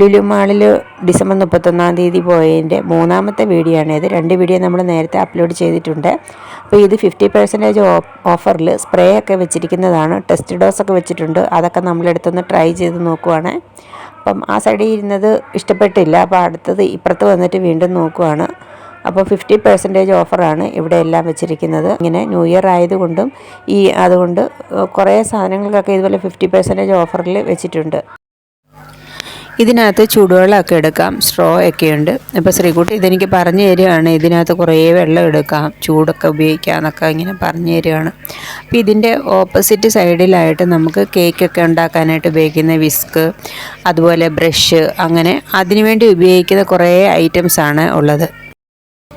ലുലു മാളിൽ ഡിസംബർ മുപ്പത്തൊന്നാം തീയതി പോയതിന്റെ മൂന്നാമത്തെ വീഡിയോ ആണ് ഇത്. രണ്ട് വീഡിയോ നമ്മൾ നേരത്തെ അപ്ലോഡ് ചെയ്തിട്ടുണ്ട്. അപ്പോൾ ഇത് ഫിഫ്റ്റി പെർസെന്റേജ് ഓഫറിൽ സ്പ്രേ ഒക്കെ വെച്ചിരിക്കുന്നതാണ്. ടെസ്റ്റ് ഡോസ് ഒക്കെ വെച്ചിട്ടുണ്ട്. അതൊക്കെ നമ്മളെടുത്തൊന്ന് ട്രൈ ചെയ്ത് നോക്കുവാണ്. അപ്പം ആ സൈഡിൽ ഇരുന്നത് ഇഷ്ടപ്പെട്ടില്ല. അപ്പോൾ അടുത്തത് ഇപ്പുറത്ത് വന്നിട്ട് വീണ്ടും നോക്കുവാണ്. അപ്പോൾ ഫിഫ്റ്റി പെർസെന്റേജ് ഓഫറാണ് ഇവിടെ എല്ലാം വെച്ചിരിക്കുന്നത്. ഇങ്ങനെ ന്യൂ ഇയർ ആയതുകൊണ്ടും ഈ അതുകൊണ്ട് കുറേ സാധനങ്ങൾക്കൊക്കെ ഇതുപോലെ ഫിഫ്റ്റി പെർസെന്റേജ് ഓഫറിൽ വെച്ചിട്ടുണ്ട്. ഇതിനകത്ത് ചൂടുവെള്ളമൊക്കെ എടുക്കാം. സ്ട്രോ ഒക്കെ ഉണ്ട് അപ്പോൾ ശ്രീകുട്ടി ഇതെനിക്ക് പറഞ്ഞു തരികയാണ്. ഇതിനകത്ത് കുറേ വെള്ളം എടുക്കാം. ചൂടൊക്കെ ഉപയോഗിക്കാം എന്നൊക്കെ ഇങ്ങനെ പറഞ്ഞു തരികയാണ്. അപ്പോൾ ഇതിന്റെ ഓപ്പോസിറ്റ് സൈഡിലായിട്ട് നമുക്ക് കേക്കൊക്കെ ഉണ്ടാക്കാനായിട്ട് ഉപയോഗിക്കുന്ന വിസ്ക് അതുപോലെ ബ്രഷ് അങ്ങനെ അതിനുവേണ്ടി ഉപയോഗിക്കുന്ന കുറേ ഐറ്റംസാണ് ഉള്ളത്.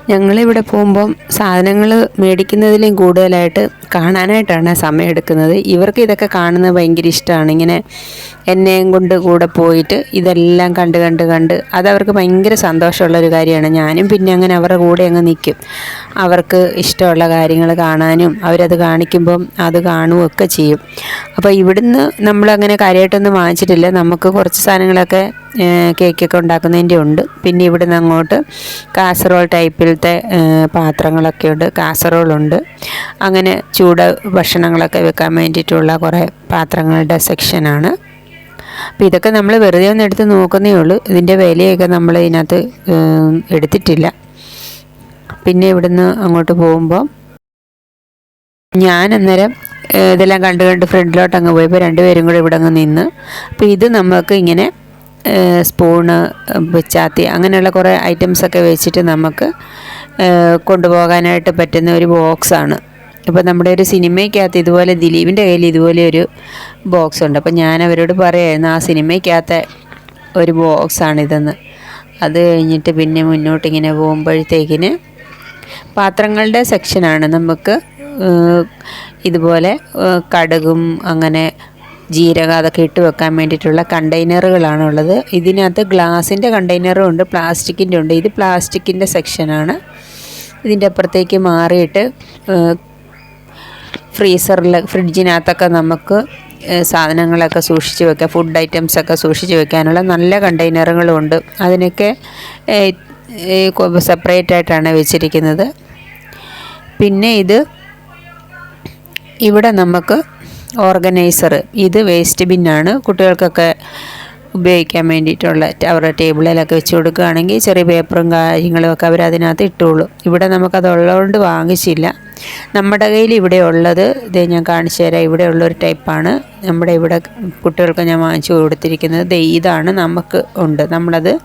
ഞങ്ങളിവിടെ പോകുമ്പം സാധനങ്ങൾ മേടിക്കുന്നതിലും കൂടുതലായിട്ട് കാണാനായിട്ടാണ് സമയം എടുക്കുന്നത്. ഇവർക്ക് ഇതൊക്കെ കാണുന്നത് ഭയങ്കര ഇഷ്ടമാണ്. ഇങ്ങനെ എന്നെയും കൊണ്ട് കൂടെ പോയിട്ട് ഇതെല്ലാം കണ്ട് കണ്ട് കണ്ട് അതവർക്ക് ഭയങ്കര സന്തോഷമുള്ളൊരു കാര്യമാണ്. ഞാനും പിന്നെ അങ്ങനെ അവരുടെ കൂടെ അങ്ങ് നിൽക്കും അവർക്ക് ഇഷ്ടമുള്ള കാര്യങ്ങൾ കാണാനും അവരത് കാണിക്കുമ്പം അത് കാണുകയൊക്കെ ചെയ്യും. അപ്പോൾ ഇവിടുന്ന് നമ്മളങ്ങനെ കാര്യമായിട്ടൊന്നും വാങ്ങിച്ചിട്ടില്ല. നമുക്ക് കുറച്ച് സാധനങ്ങളൊക്കെ കേക്കൊക്കെ ഉണ്ടാക്കുന്നതിന്റെ ഉണ്ട്. പിന്നെ ഇവിടുന്ന് അങ്ങോട്ട് കാസറോൾ ടൈപ്പിലത്തെ പാത്രങ്ങളൊക്കെ ഉണ്ട്. കാസറോളുണ്ട്. അങ്ങനെ ചൂട് ഭക്ഷണങ്ങളൊക്കെ വെക്കാൻ വേണ്ടിയിട്ടുള്ള കുറേ പാത്രങ്ങളുടെ സെക്ഷനാണ്. അപ്പോൾ ഇതൊക്കെ നമ്മൾ വെറുതെ ഒന്ന് എടുത്ത് നോക്കുന്നേ ഉള്ളൂ. ഇതിന്റെ വിലയൊക്കെ നമ്മൾ ഇതിനകത്ത് എടുത്തിട്ടില്ല. പിന്നെ ഇവിടുന്ന് അങ്ങോട്ട് പോകുമ്പോൾ ഞാൻ അന്നേരം ഇതെല്ലാം കണ്ട് കണ്ട് ഫ്രണ്ടിലോട്ട് അങ്ങ് പോയപ്പോൾ രണ്ടുപേരും കൂടെ ഇവിടെ അങ്ങ് നിന്ന്. അപ്പോൾ ഇത് നമുക്ക് ഇങ്ങനെ സ്പൂണ് ചാത്തി അങ്ങനെയുള്ള കുറേ ഐറ്റംസൊക്കെ വെച്ചിട്ട് നമുക്ക് കൊണ്ടുപോകാനായിട്ട് പറ്റുന്ന ഒരു ബോക്സാണ് ഇപ്പോൾ നമ്മുടെ ഒരു സിനിമയ്ക്കകത്ത് ഇതുപോലെ ദിലീപിന്റെ കയ്യിൽ ഇതുപോലെ ഒരു ബോക്സ് ഉണ്ട്. അപ്പോൾ ഞാൻ അവരോട് പറയായിരുന്നു ആ സിനിമയ്ക്കകത്തെ ഒരു ബോക്സാണിതെന്ന് അത് കഴിഞ്ഞിട്ട് പിന്നെ മുന്നോട്ടിങ്ങനെ പോകുമ്പോഴത്തേക്കിന് പാത്രങ്ങളുടെ സെക്ഷനാണ് നമുക്ക് ഇതുപോലെ കടുകും അങ്ങനെ ജീരകം അതൊക്കെ ഇട്ട് വെക്കാൻ വേണ്ടിയിട്ടുള്ള കണ്ടെയ്നറുകളാണ് ഉള്ളത്. ഇതിനകത്ത് ഗ്ലാസിന്റെ കണ്ടെയ്നറും ഉണ്ട് പ്ലാസ്റ്റിക്കിന്റെ ഉണ്ട്. ഇത് പ്ലാസ്റ്റിക്കിന്റെ സെക്ഷനാണ്. ഇതിന്റെ അപ്പുറത്തേക്ക് മാറിയിട്ട് ഫ്രീസറിൽ ഫ്രിഡ്ജിനകത്തൊക്കെ നമുക്ക് സാധനങ്ങളൊക്കെ സൂക്ഷിച്ച് വെക്കാം. ഫുഡ് ഐറ്റംസൊക്കെ സൂക്ഷിച്ച് വെക്കാനുള്ള നല്ല കണ്ടെയ്നറുകളും ഉണ്ട്. അതിനൊക്കെ സെപ്പറേറ്റ് ആയിട്ടാണ് വെച്ചിരിക്കുന്നത്. പിന്നെ ഇത് ഇവിടെ നമുക്ക് ഓർഗനൈസർ. ഇത് വേസ്റ്റ് ബിന്നാണ്. കുട്ടികൾക്കൊക്കെ ഉപയോഗിക്കാൻ വേണ്ടിയിട്ടുള്ള അവരുടെ ടേബിളിലൊക്കെ വെച്ച് കൊടുക്കുകയാണെങ്കിൽ ചെറിയ പേപ്പറും കാര്യങ്ങളും ഒക്കെ അവർ അതിനകത്ത് ഇട്ടുള്ളൂ ഇവിടെ നമുക്കത് ഉള്ളതുകൊണ്ട് വാങ്ങിച്ചില്ല. നമ്മുടെ കയ്യിൽ ഇവിടെ ഉള്ളത് ഇത് ഞാൻ കാണിച്ചു തരാം ഇവിടെ ഉള്ളൊരു ടൈപ്പാണ്. നമ്മുടെ ഇവിടെ കുട്ടികൾക്ക് ഞാൻ വാങ്ങിച്ചു കൊടുത്തിരിക്കുന്നത്. ഇതാണ് നമുക്ക് ഉണ്ട്. നമ്മളത്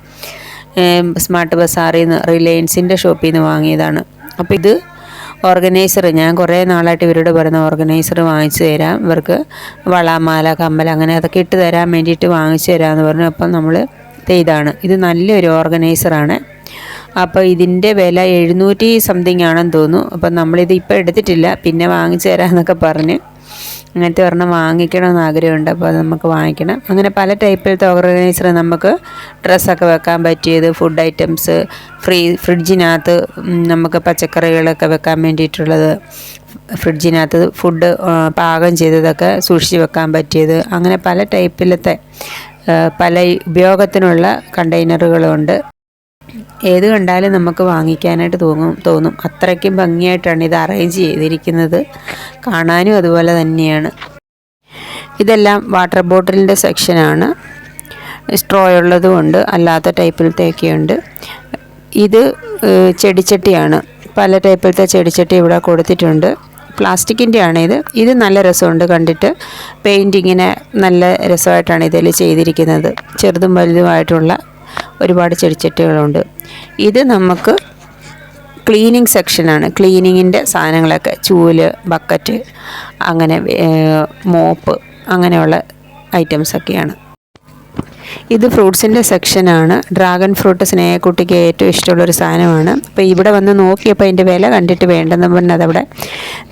സ്മാർട്ട് ബസാറിൽ നിന്ന് റിലയൻസിന്റെ ഷോപ്പിൽ നിന്ന് വാങ്ങിയതാണ്. അപ്പോൾ ഇത് ഓർഗനൈസർ. ഞാൻ കുറേ നാളായിട്ട് ഇവരോട് പറയുന്ന ഓർഗനൈസർ വാങ്ങിച്ചു തരാം. ഇവർക്ക് വളമാല കമ്മൽ അങ്ങനെ അതൊക്കെ ഇട്ട് തരാൻ വേണ്ടിയിട്ട് വാങ്ങിച്ചു തരാമെന്ന് പറഞ്ഞു. അപ്പം നമ്മൾ ഇതാണ്. ഇത് നല്ലൊരു ഓർഗനൈസറാണ് അപ്പോൾ ഇതിന്റെ വില എഴുന്നൂറ്റി സംതിങ് ആണെന്ന് തോന്നുന്നു. അപ്പം നമ്മളിത് ഇപ്പോൾ എടുത്തിട്ടില്ല. പിന്നെ വാങ്ങിച്ചു തരാമെന്നൊക്കെ പറഞ്ഞ് അങ്ങനത്തെ ഒരെണ്ണം വാങ്ങിക്കണമെന്ന് ആഗ്രഹമുണ്ട്. അപ്പോൾ അത് നമുക്ക് വാങ്ങിക്കണം. അങ്ങനെ പല ടൈപ്പിലത്തെ ഓർഗനൈസർ നമുക്ക് ഡ്രസ്സൊക്കെ വെക്കാൻ പറ്റിയത് ഫുഡ് ഐറ്റംസ് ഫ്രീ ഫ്രിഡ്ജിനകത്ത് നമുക്ക് പച്ചക്കറികളൊക്കെ വെക്കാൻ വേണ്ടിയിട്ടുള്ളത് ഫ്രിഡ്ജിനകത്ത് ഫുഡ് പാകം ചെയ്തതൊക്കെ സൂക്ഷിച്ച് വെക്കാൻ പറ്റിയത്. അങ്ങനെ പല ടൈപ്പിലത്തെ പല ഉപയോഗത്തിനുള്ള കണ്ടെയ്നറുകളുണ്ട്. ഏത് കണ്ടാലും നമുക്ക് വാങ്ങിക്കാനായിട്ട് തോന്നും തോന്നും. അത്രയ്ക്കും ഭംഗിയായിട്ടാണ് ഇത് അറേഞ്ച് ചെയ്തിരിക്കുന്നത്. കാണാനും അതുപോലെ തന്നെയാണ്. ഇതെല്ലാം വാട്ടർ ബോട്ടിലിന്റെ സെക്ഷനാണ് സ്ട്രോ ഉള്ളതുകൊണ്ട് അല്ലാത്ത ടൈപ്പിലത്തെയൊക്കെയുണ്ട് ഇത് ചെടിച്ചട്ടിയാണ്. പല ടൈപ്പിലത്തെ ചെടിച്ചട്ടി ഇവിടെ കൊടുത്തിട്ടുണ്ട്. പ്ലാസ്റ്റിക്കിന്റെ ആണ് ഇത്. ഇത് നല്ല രസമുണ്ട് കണ്ടിട്ട്. പെയിന്റിങ്ങിനെ നല്ല രസമായിട്ടാണ് ഇതിൽ ചെയ്തിരിക്കുന്നത്. ചെറുതും വലുതുമായിട്ടുള്ള ഒരുപാട് ചെടിച്ചട്ടികളുണ്ട്. ഇത് നമുക്ക് ക്ലീനിങ് സെക്ഷനാണ് ക്ലീനിങ്ങിന്റെ സാധനങ്ങളൊക്കെ ചൂൽ ബക്കറ്റ് അങ്ങനെ മോപ്പ് അങ്ങനെയുള്ള ഐറ്റംസൊക്കെയാണ് ഇത് ഫ്രൂട്ട്സിന്റെ സെക്ഷനാണ്. ഡ്രാഗൺ ഫ്രൂട്ട് സ്നേഹക്കുട്ടിക്ക് ഏറ്റവും ഇഷ്ടമുള്ളൊരു സാധനമാണ്. അപ്പോൾ ഇവിടെ വന്ന് നോക്കിയപ്പോൾ അതിന്റെ വില കണ്ടിട്ട് വേണ്ടെന്ന് പറഞ്ഞ് അതവിടെ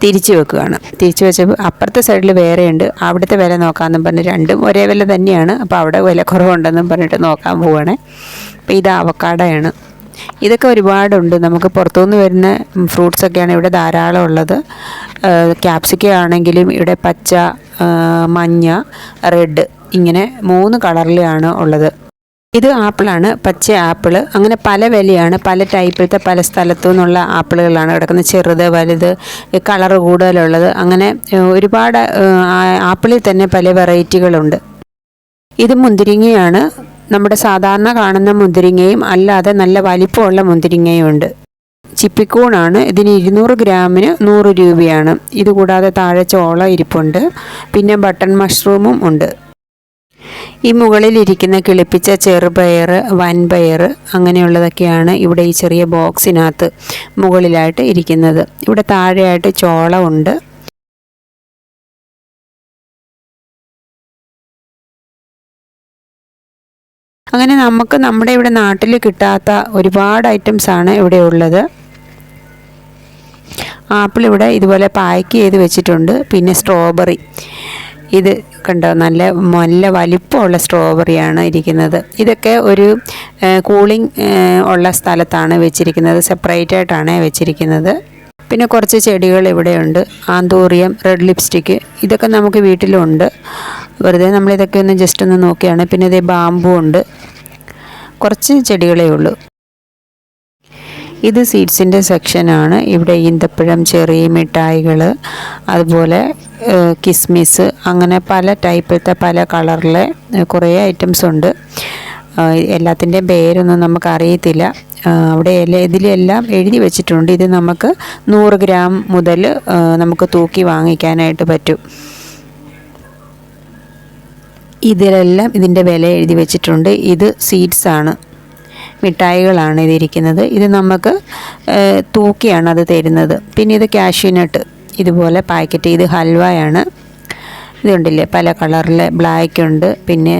തിരിച്ചു വെക്കുകയാണ്. തിരിച്ചു വെച്ചപ്പോൾ അപ്പുറത്തെ സൈഡിൽ വേറെയുണ്ട്. അവിടുത്തെ വില നോക്കാമെന്നും പറഞ്ഞ് രണ്ടും ഒരേ വില തന്നെയാണ്. അപ്പോൾ അവിടെ വില കുറവുണ്ടെന്നും പറഞ്ഞിട്ട് നോക്കാൻ പോവുകയാണ് അപ്പോൾ ഇത് അവക്കാടയാണ്. ഇതൊക്കെ ഒരുപാടുണ്ട്. നമുക്ക് പുറത്തുനിന്ന് വരുന്ന ഫ്രൂട്ട്സൊക്കെയാണ് ഇവിടെ ധാരാളം ഉള്ളത്. ക്യാപ്സിക്ക ആണെങ്കിലും ഇവിടെ പച്ച മഞ്ഞ റെഡ് ഇങ്ങനെ മൂന്ന് കളറിലാണ് ഉള്ളത്. ഇത് ആപ്പിളാണ്. പച്ച ആപ്പിൾ അങ്ങനെ പല വിലയാണ്. പല ടൈപ്പിലത്തെ പല സ്ഥലത്തു നിന്നുള്ള ആപ്പിളുകളാണ് കിടക്കുന്നത്. ചെറുത് വലുത് കളറ് കൂടുതലുള്ളത്. അങ്ങനെ ഒരുപാട് ആപ്പിളിൽ തന്നെ പല വെറൈറ്റികളുണ്ട്. ഇത് മുന്തിരിങ്ങയാണ്. നമ്മുടെ സാധാരണ കാണുന്ന മുന്തിരിങ്ങയും അല്ലാതെ നല്ല വലിപ്പമുള്ള മുന്തിരിങ്ങയും ഉണ്ട്. ചിപ്പിക്കൂണാണ്. ഇതിന് ഇരുന്നൂറ് ഗ്രാമിന് നൂറ് രൂപയാണ്. ഇതുകൂടാതെ താഴെ ചോള ഇരിപ്പുണ്ട്. പിന്നെ ബട്ടൺ മഷ്റൂമും ഉണ്ട്. ഈ മുകളിലിരിക്കുന്ന കിളിപ്പിച്ച ചെറുപയർ വൻപയർ അങ്ങനെയുള്ളതൊക്കെയാണ് ഇവിടെ ഈ ചെറിയ ബോക്സിനകത്ത് മുകളിലായിട്ട് ഇരിക്കുന്നത്. ഇവിടെ താഴെയായിട്ട് ചോള ഉണ്ട്. അങ്ങനെ നമുക്ക് നമ്മുടെ ഇവിടെ നാട്ടിൽ കിട്ടാത്ത ഒരുപാട് ഐറ്റംസ് ആണ് ഇവിടെ ഉള്ളത്. ആപ്പിൾ ഇവിടെ ഇതുപോലെ പാക്ക് ചെയ്ത് വെച്ചിട്ടുണ്ട്. പിന്നെ സ്ട്രോബെറി. ഇത് കണ്ടോ? നല്ല നല്ല വലിപ്പമുള്ള സ്ട്രോബെറിയാണ് ഇരിക്കുന്നത്. ഇതൊക്കെ ഒരു കൂളിംഗ് ഉള്ള സ്ഥലത്താണ് വെച്ചിരിക്കുന്നത്. സെപ്പറേറ്റ് ആയിട്ടാണ് വെച്ചിരിക്കുന്നത്. പിന്നെ കുറച്ച് ചെടികൾ ഇവിടെയുണ്ട്. ആന്തൂറിയം റെഡ് ലിപ്സ്റ്റിക്ക് ഇതൊക്കെ നമുക്ക് വീട്ടിലുണ്ട്. വെറുതെ നമ്മളിതൊക്കെ ഒന്ന് ജസ്റ്റ് ഒന്ന് നോക്കിയാണ്. പിന്നെ ഇതേ ബാമ്പു ഉണ്ട് കുറച്ച് ചെടികളേ ഉള്ളൂ. ഇത് സീഡ്സിന്റെ സെക്ഷനാണ്. ഇവിടെ ഈന്തപ്പഴം ചെറിയ മിഠായികൾ അതുപോലെ കിസ്മിസ് അങ്ങനെ പല ടൈപ്പിലത്തെ പല കളറിലെ കുറേ ഐറ്റംസ് ഉണ്ട്. എല്ലാത്തിന്റെയും പേരൊന്നും നമുക്കറിയത്തില്ല. അവിടെ എല്ലാ ഇതിലെല്ലാം എഴുതി വെച്ചിട്ടുണ്ട്. ഇത് നമുക്ക് നൂറ് ഗ്രാം മുതൽ നമുക്ക് തൂക്കി വാങ്ങിക്കാനായിട്ട് പറ്റും. ഇതിലെല്ലാം ഇതിന്റെ വില എഴുതി വെച്ചിട്ടുണ്ട്. ഇത് സീഡ്സ് ആണ് മിഠായികളാണ് ഇതിരിക്കുന്നത്. ഇത് നമുക്ക് തൂക്കിയാണ് അത് തരുന്നത്. പിന്നെ ഇത് കാഷ്യൂനട്ട് ഇതുപോലെ പാക്കറ്റ് ഇത് ഹൽവയാണ്. ഇതുണ്ടല്ലേ പല കളറിലെ ബ്ലാക്ക് ഉണ്ട് പിന്നെ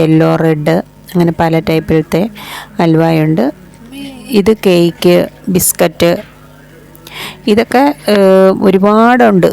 യെല്ലോ റെഡ് അങ്ങനെ പല ടൈപ്പിലത്തെ ഹൽവയുണ്ട്. ഇത് കേക്ക് ബിസ്ക്കറ്റ് ഇതൊക്കെ ഒരുപാടുണ്ട്.